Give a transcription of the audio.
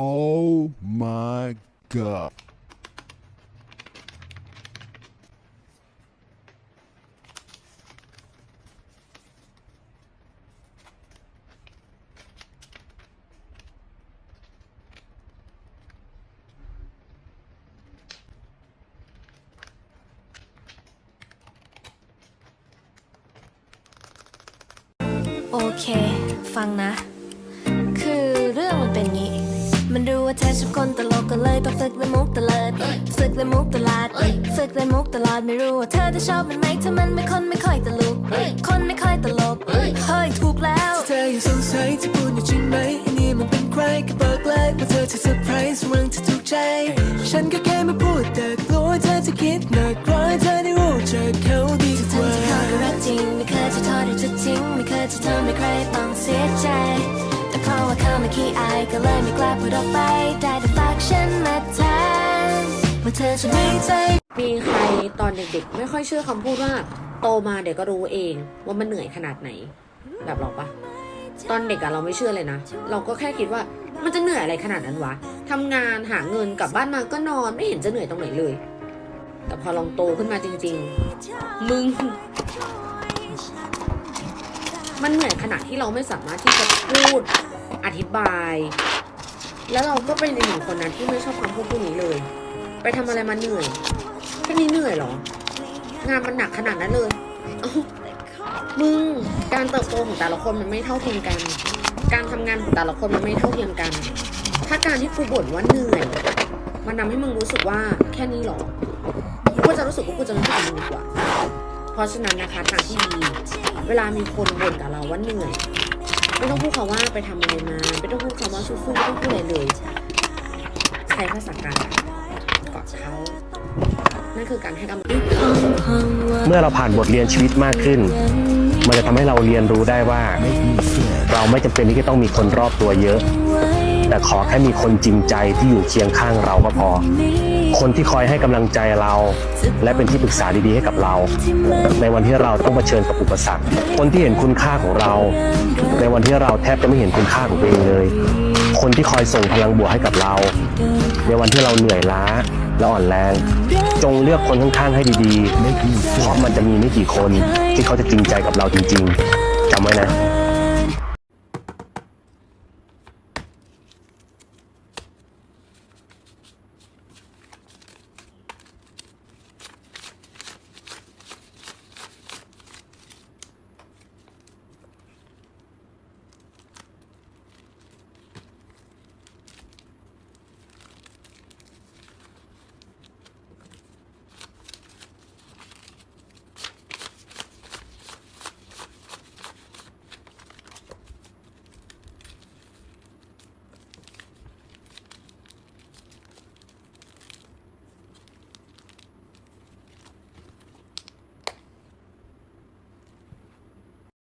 Oh my God. อเค ฟังนะ คือเรื่องมันเป็นงี้ มันรู้ว่าเธอชอบคนตลกก็เลยต้องฝึกเล่นมุกตลอดฝึกเล่นมุกตลาดฝึกเล่นมุกตลอดไม่รู้ว่าเธอจะชอบมันไหมถ้ามันไม่คนไม่ค่อยตลกคนไม่ค่อยตลกเฮ้ยถูกแล้วเธอยังสงสัยที่พูดอยู่จริงไหมไอ้นี่มันเป็นใครก็บอกเลยว่าเธอจะเซอร์ไพรส์เรื่องที่ถูกใจ ฉันก็แค่มาพูดแต่กลัวเธอจะคิดหนักกลัว จะทำให้ใครต้องเสียใจ แต่เพราะว่าเขาไม่ขี้อายก็เลยไม่กล้าพูดออกไป ได้แต่ฝากฉันมาแทนว่าเธอจะดีใจ มีใครตอนเด็กๆ ไม่ค่อยเชื่อคำพูดว่า โตมาเดี๋ยวก็รู้เองว่ามันเหนื่อยขนาดไหน แบบเราปะตอนเด็กอะเราไม่เชื่อเลยนะ เราก็แค่คิดว่ามันจะเหนื่อยอะไรขนาดนั้นวะทำงานหาเงินกลับบ้านมาก็นอนไม่เห็นจะเหนื่อยตรงไหนเลย แต่พอลองโตขึ้นมาจริง ๆ มึง มันเหนื่อยขนาดที่เราไม่สามารถที่จะพูดอธิบาย แล้วเราก็เป็นหนึ่งคนนั้นที่ไม่ชอบคำพูดพวกนี้เลย ไปทำอะไรมาเหนื่อยแค่นี้เหนื่อยเหรอ งานมันหนักขนาดนั้นเลยมึงการเติบโตของแต่ละคนมันไม่เท่าเทียมกัน การทำงานของแต่ละคนมันไม่เท่าเทียมกัน ถ้าการที่กูบ่นว่าเหนื่อย มันทำให้มึงรู้สึกว่าแค่นี้เหรอกูก็จะรู้สึกว่ากูจะไม่พูดกับมึงดีกว่า ราะฉะนั้นนะคะทางที่ดีเวลามีคนบ่นกับเราว่าเหนื่อย ไม่ต้องพูดคำว่าไปทำอะไรมา ไม่ต้องพูดคำว่าสู้ๆไม่ต้องพูดอะไรเลยใช้ภาษากายกอดเขานั่นคือการให้กำลังใจเมื่อเราผ่านบทเรียนชีวิตมากขึ้น มันจะทำให้เราเรียนรู้ได้ว่า เราไม่จำเป็นที่จะต้องมีคนรอบตัวเยอะ แต่ขอแค่มีคนจริงใจที่อยู่เคียงข้างเราก็พอ คนที่คอยให้กำลังใจเรา และเป็นที่ปรึกษาดีๆให้กับเรา ในวันที่เราต้องเผชิญกับอุปสรรค คนที่เห็นคุณค่าของเรา ในวันที่เราแทบจะไม่เห็นคุณค่าของตัวเองเลย คนที่คอยส่งพลังบวกให้กับเรา ในวันที่เราเหนื่อยล้าและอ่อนแรง จงเลือกคนข้างๆให้ดีๆเพราะมันจะมีไม่กี่คนที่เขาจะจริงใจกับเราจริงๆจำไว้นะ